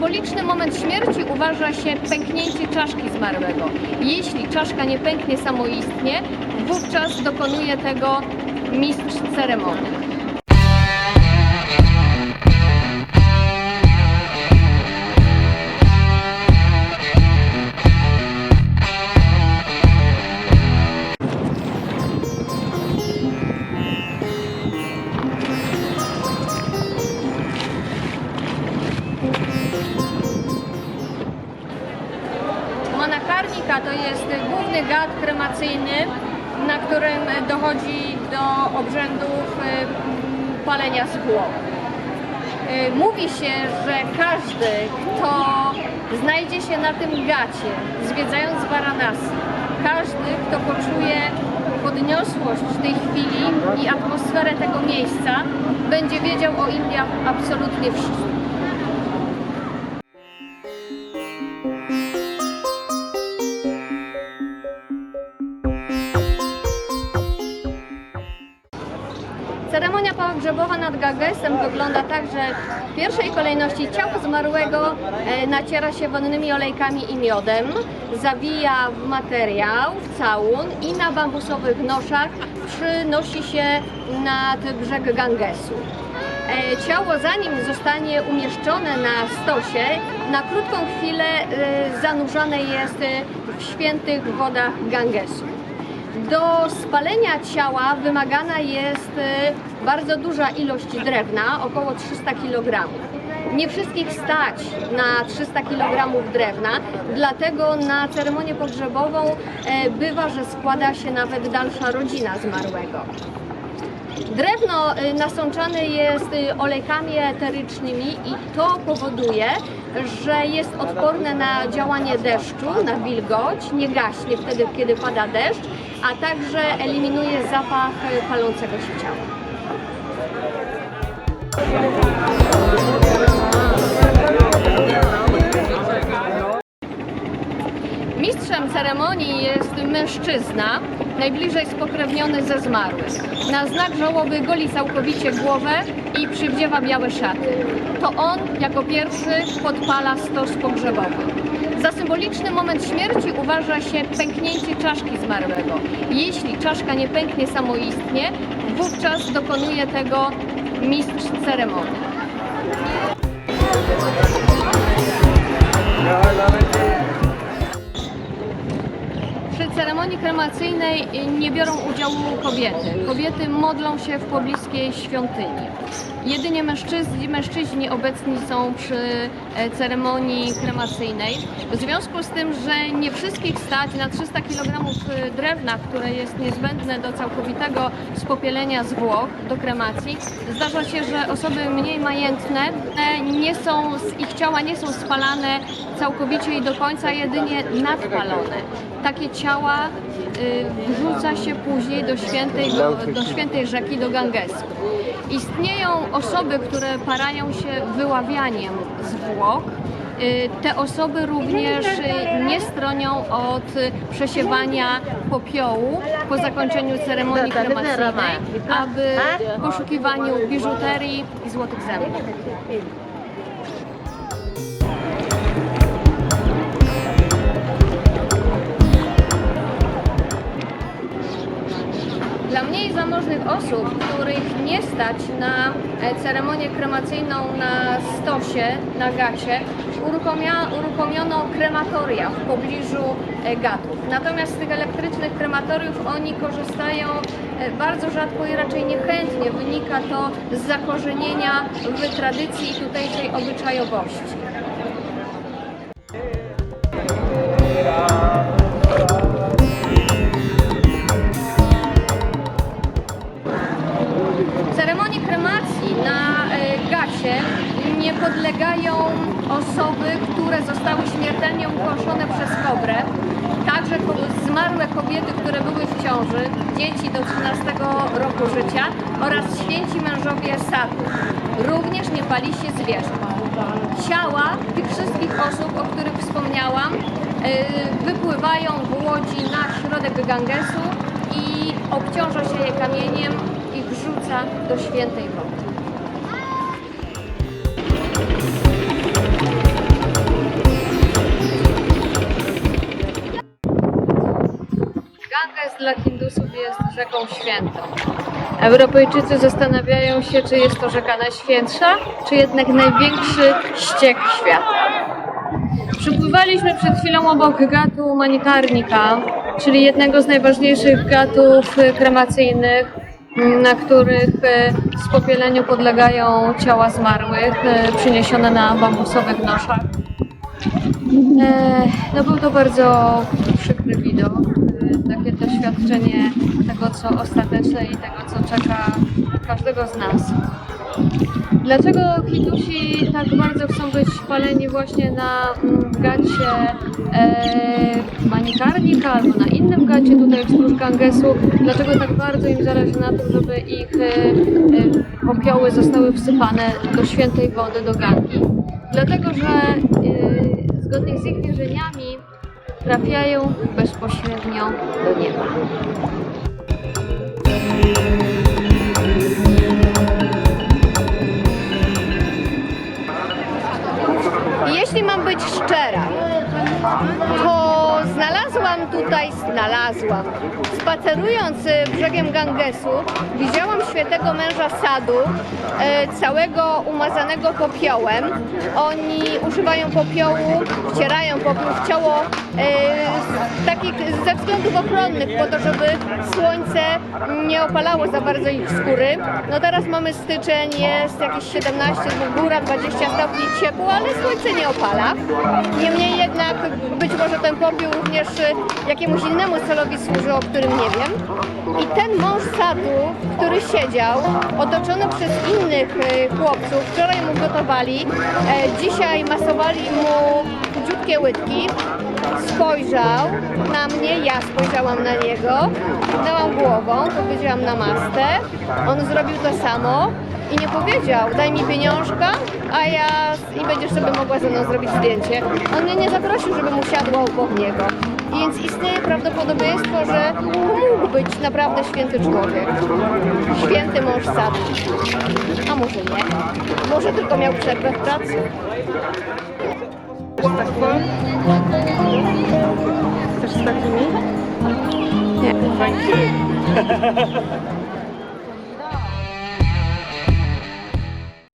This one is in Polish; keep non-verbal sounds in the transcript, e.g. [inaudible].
symboliczny moment śmierci uważa się pęknięcie czaszki zmarłego. Jeśli czaszka nie pęknie samoistnie, wówczas dokonuje tego mistrz ceremonii. To jest główny gad kremacyjny, na którym dochodzi do obrzędów y, palenia zwłok. Y, Mówi się, że każdy, kto znajdzie się na tym gacie, zwiedzając Varanasi, każdy, kto poczuje podniosłość tej chwili i atmosferę tego miejsca, będzie wiedział o Indiach absolutnie wszystko. Nad Gangesem wygląda tak, że w pierwszej kolejności ciało zmarłego e, naciera się wonnymi olejkami i miodem, zawija w materiał, w całun i na bambusowych noszach przynosi się nad brzeg Gangesu. E, Ciało zanim zostanie umieszczone na stosie, na krótką chwilę e, zanurzane jest w świętych wodach Gangesu. Do spalenia ciała wymagana jest bardzo duża ilość drewna, około 300 kg. Nie wszystkich stać na 300 kg drewna, dlatego na ceremonię pogrzebową e, bywa, że składa się nawet dalsza rodzina zmarłego. Drewno y, nasączane jest y, olejkami eterycznymi i to powoduje, że jest odporne na działanie deszczu, na wilgoć, nie gaśnie wtedy, kiedy pada deszcz, a także eliminuje zapach palącego się ciała. Mężczyzna, najbliżej spokrewniony ze zmarłym. Na znak żałoby goli całkowicie głowę i przywdziewa białe szaty. To on jako pierwszy podpala stos pogrzebowy. Za symboliczny moment śmierci uważa się pęknięcie czaszki zmarłego. Jeśli czaszka nie pęknie samoistnie, wówczas dokonuje tego mistrz ceremonii. Przy ceremonii kremacyjnej nie biorą udziału kobiety. Kobiety modlą się w pobliskiej świątyni. Jedynie mężczyźni, mężczyźni obecni są przy e, ceremonii kremacyjnej. W związku z tym, że nie wszystkich stać na 300 kg drewna, które jest niezbędne do całkowitego spopielenia zwłok, do kremacji, zdarza się, że osoby mniej majętne e, nie są, ich ciała nie są spalane całkowicie i do końca, jedynie nadpalone. Takie ciała y, wrzuca się później do świętej, do, do świętej rzeki, do Gangesu. Istnieją osoby, które parają się wyławianiem zwłok. Y, Te osoby również y, nie stronią od przesiewania popiołu po zakończeniu ceremonii kremacyjnej, aby poszukiwaniu biżuterii i złotych zębów. Dla mniej zamożnych osób, których nie stać na e, ceremonię kremacyjną na stosie, na gacie, uruchomiono krematoria w pobliżu e, gatów. Natomiast z tych elektrycznych krematoriów oni korzystają e, bardzo rzadko i raczej niechętnie. Wynika to z zakorzenienia w tradycji i tutejszej obyczajowości. Zmarłe kobiety, które były w ciąży, dzieci do 13 roku życia oraz święci mężowie sadu. Również nie pali się zwierząt. Ciała tych wszystkich osób, o których wspomniałam, e, wypływają w łodzi na środek Gangesu i obciąża się je kamieniem i wrzuca do świętej wody. Dla Hindusów jest rzeką świętą. Europejczycy zastanawiają się, czy jest to rzeka najświętsza, czy jednak największy ściek świata. Przypływaliśmy przed chwilą obok gatu manikarnika, czyli jednego z najważniejszych gatów kremacyjnych, na których e, spopieleniu podlegają ciała zmarłych, e, przyniesione na bambusowych noszach. E, No był to bardzo przykry widok, takie doświadczenie tego, co ostateczne i tego, co czeka każdego z nas. Dlaczego Hindusi tak bardzo chcą być paleni właśnie na mm, gacie e, manikarnika albo na innym gacie tutaj wzdłuż Gangesu? Dlaczego tak bardzo im zależy na tym, żeby ich e, e, popioły zostały wsypane do świętej wody, do Gangi? Dlatego, że e, zgodnie z ich wierzeniami trafiają bezpośrednio do nieba. Jeśli mam być szczera, to tutaj, znalazłam, spacerując e, brzegiem Gangesu, widziałam świętego męża sadu, e, całego umazanego popiołem. Oni używają popiołu, wcierają popiół w ciało e, takich ze względów ochronnych, po to, żeby słońce nie opalało za bardzo ich skóry. No teraz mamy styczeń, jest jakieś 17, góra 20 stopni ciepło, ale słońce nie opala. Niemniej jednak być może ten popiół również jakiemuś innemu celowi służy, o którym nie wiem. I ten mąż sadu, który siedział, otoczony przez innych y, chłopców, wczoraj mu gotowali, e, dzisiaj masowali mu chudziutkie łydki, spojrzał na mnie, ja spojrzałam na niego, dałam głową, powiedziałam namastę, on zrobił to samo i nie powiedział, daj mi pieniążka, a ja i będziesz sobie mogła ze mną zrobić zdjęcie. On mnie nie zaprosił, żebym usiadła obok niego. Więc istnieje prawdopodobieństwo, że mógł być naprawdę święty człowiek. Święty mąż sadu. A może nie? Może tylko miał przerwę w pracy? Chcesz z takimi? Nie. [laughs]